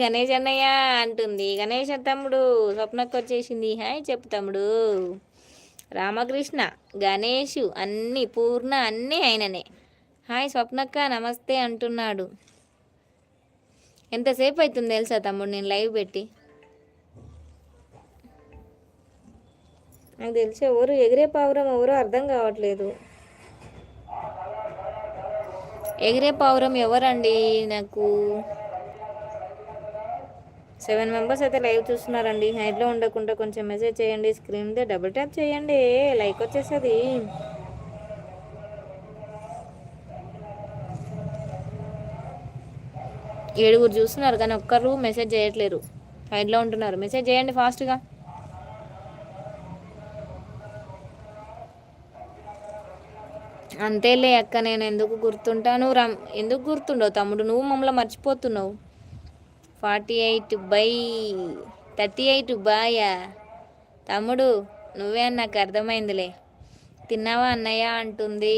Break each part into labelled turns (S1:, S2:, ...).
S1: గణేష్ అన్నయ్య అంటుంది. గణేష్ తమ్ముడు స్వప్నకు వచ్చేసింది హాయ్ చెప్పు తమ్ముడు. రామకృష్ణ గణేష్ అన్ని పూర్ణ అన్నీ ఆయననే. హాయ్ స్వప్నక్క నమస్తే అంటున్నాడు. ఎంతసేపు అవుతుంది తెలుసా తమ్ముడు నేను లైవ్ పెట్టి? నాకు తెలిసి ఎవరు ఎగిరే పావురం ఎవరు అర్థం కావట్లేదు. ఎగిరే పావురం ఎవరండి నాకు? సెవెన్ మెంబర్స్ అయితే లైవ్ చూస్తున్నారండి. హైడ్లో ఉండకుండా కొంచెం మెసేజ్ చేయండి. స్క్రీన్ మీద డబుల్ ట్యాప్ చేయండి. లైక్ వచ్చేసది. ఏడుగురు చూస్తున్నారు కానీ ఒక్కరు మెసేజ్ చేయట్లేరు. హైడ్లో ఉంటున్నారు. మెసేజ్ చేయండి ఫాస్ట్గా. అంతేలే అక్క నేను ఎందుకు గుర్తుంటాను? రమ్ ఎందుకు గుర్తుండవు తమ్ముడు? నువ్వు మమ్మల్ని మర్చిపోతున్నావు. Forty eight by thirty eight బాయా? తమ్ముడు నువ్వే అని నాకు అర్థమైందిలే. తిన్నావా అన్నయ్య అంటుంది.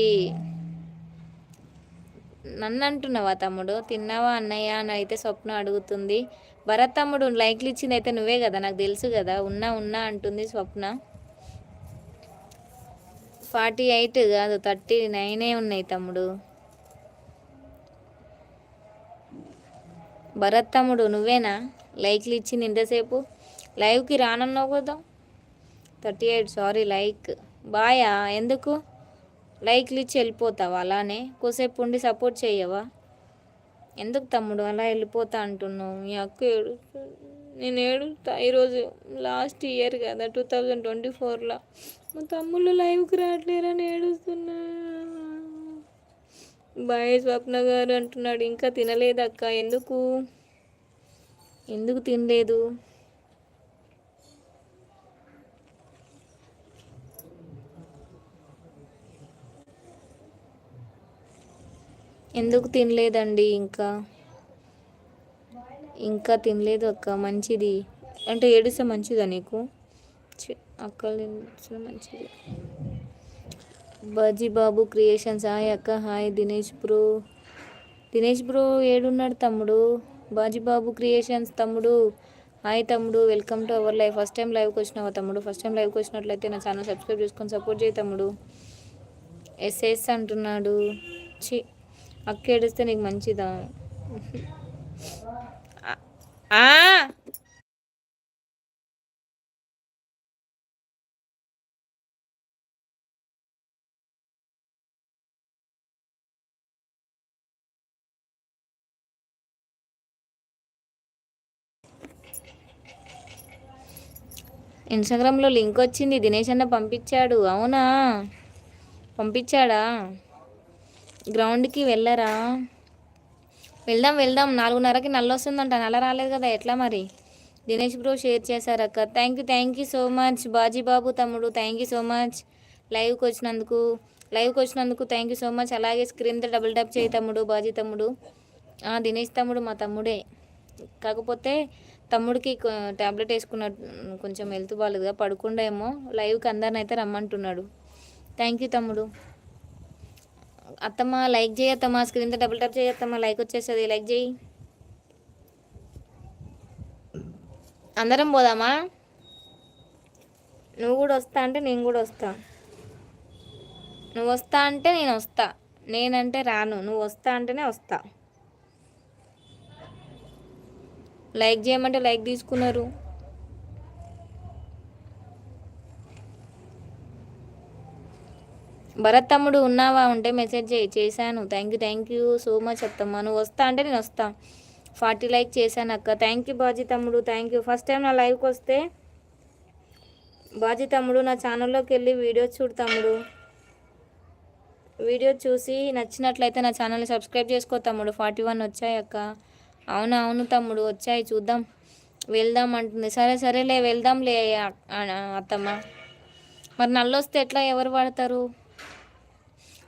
S1: నన్ను అంటున్నావా తమ్ముడు? తిన్నావా అన్నయ్య అని అయితే స్వప్న అడుగుతుంది. భరత్ తమ్ముడు లైక్లు ఇచ్చింది అయితే నువ్వే కదా నాకు తెలుసు కదా. ఉన్నా ఉన్నా అంటుంది స్వప్న. ఫార్టీ ఎయిట్ కాదు థర్టీ నైనే ఉన్నాయి తమ్ముడు. భరత్ తమ్ముడు నువ్వేనా? లైక్లు ఇచ్చింది ఇంతసేపు. లైవ్కి రానన్నావు కదా? Thirty eight sorry like. బాయా ఎందుకు? లైక్లు ఇచ్చి వెళ్ళిపోతావా? అలానే? కోసేపు ఉండి సపోర్ట్ చేయవా? ఎందుకు తమ్ముడు అలా వెళ్ళిపోతా అంటున్నావు? మీ అక్క ఏడు నేను ఏడుతా ఈరోజు లాస్ట్ ఇయర్ కదా టూ థౌజండ్ ట్వంటీ ఫోర్లో. మా తమ్ముళ్ళు లైవ్కి రావట్లేరని ఏడుస్తున్నా బాయ్ స్వప్న గారు అంటున్నాడు ఇంకా తినలేదు అక్క ఎందుకు? ఎందుకు తినలేదు? ఎందుకు తినలేదండి ఇంకా? ఇంకా తినలేదు అక్క మంచిది. అంటే ఏడిస్తే మంచిదా నీకు? అక్క మంచిది. బాజీ బాబు క్రియేషన్స్. హాయ్ అక్క hi Dinesh bro. Dinesh bro ఏడున్నాడు తమ్ముడు. బాజీ బాబు క్రియేషన్స్ తమ్ముడు. హాయ్ తమ్ముడు welcome to our life first time లైవ్కి వచ్చినావా తమ్ముడు? ఫస్ట్ టైం లైవ్కి వచ్చినట్లయితే నా ఛానల్ సబ్స్క్రైబ్ చేసుకొని సపోర్ట్ చేయి తమ్ముడు. ఎస్ఎస్ అంటున్నాడు. చి అక్క ఏడిస్తే నీకు మంచిదా? ఇన్స్టాగ్రామ్లో లింక్ వచ్చింది దినేష్ అన్న పంపించాడు. అవునా? పంపించాడా? గ్రౌండ్కి వెళ్ళరా? వెళ్దాం వెళ్దాం. నాలుగున్నరకి నల్ల వస్తుందంట. నల్ల రాలేదు కదా ఎట్లా మరి? దినేష్ బ్రో షేర్ చేశారు అక్క. Thank you thank you so much Baji Babu తమ్ముడు. థ్యాంక్ యూ సో మచ్ లైవ్కి వచ్చినందుకు లైవ్కి వచ్చినందుకు థ్యాంక్ యూ సో మచ్ అలాగే స్క్రీన్తో డబుల్ ట్యాప్ చేయి తమ్ముడు బాజీ తమ్ముడు. దినేష్ తమ్ముడు మా తమ్ముడే. కాకపోతే తమ్ముడికి ట్యాబ్లెట్ వేసుకున్న కొంచెం హెల్త్ బాగాలేదుగా పడుకుండేమో లైవ్కి అందరిని అయితే రమ్మంటున్నాడు. థ్యాంక్ యూ తమ్ముడు. అత్తమ్మ లైక్ చేయి అత్తమ్మ స్క్రీన్ డబుల్ టాప్ అత్తమ్మ లైక్ వచ్చేస్తుంది లైక్ చేయి. అందరం పోదామా? నువ్వు కూడా వస్తా అంటే నేను కూడా వస్తా. నువ్వు వస్తా అంటే నేను వస్తా. నేనంటే రాను. నువ్వు వస్తా అంటేనే వస్తా. లైక్ చేయమంటే లైక్ తీసుకున్నారు. భరత్ తమ్ముడు ఉన్నావా ఉంటే మెసేజ్ చేయి. చేశాను. Thank you thank you so much అత్తమ్మ. నువ్వు వస్తా అంటే నేను వస్తా. ఫార్టీ లైక్ చేశాను అక్క. థ్యాంక్ యూ బాజీ తమ్ముడు. Thank you. ఫస్ట్ టైం నా లైవ్కి వస్తే బాజీ తమ్ముడు నా ఛానల్లోకి వెళ్ళి వీడియోస్ చూడు తమ్ముడు. వీడియో చూసి నచ్చినట్లయితే నా ఛానల్ని సబ్స్క్రైబ్ చేసుకో తమ్ముడు. ఫార్టీ వన్ వచ్చాయి అక్క. అవును అవును తమ్ముడు వచ్చాయి చూద్దాం. వెళ్దాం అంటుంది. సరే సరేలే వెళ్దాంలే అత్తమ్మ. మరి నల్లొస్తే ఎట్లా? ఎవరు పడతారు?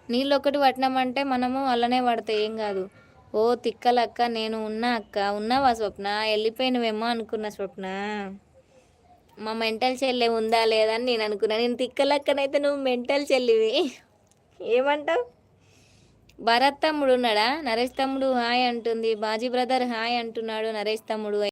S1: నీళ్ళు ఒకటి పట్టినామంటే మనము అలానే పడతాయి ఏం కాదు. ఓ తిక్కలక్క నేను ఉన్నా అక్క. ఉన్నావా స్వప్న? వెళ్ళిపోయినవేమో అనుకున్న స్వప్న. మా మెంటల్ చెల్లె ఉందా లేదా అని నేను అనుకున్నా. నేను తిక్కలక్కనైతే నువ్వు మెంటల్ చెల్లివి. ఏమంటావు? భరత్ తమ్ముడు ఉన్నాడా? నరేష్ తమ్ముడు హాయ్ అంటుంది. బాజీ బ్రదర్ హాయ్ అంటున్నాడు నరేష్ తమ్ముడు.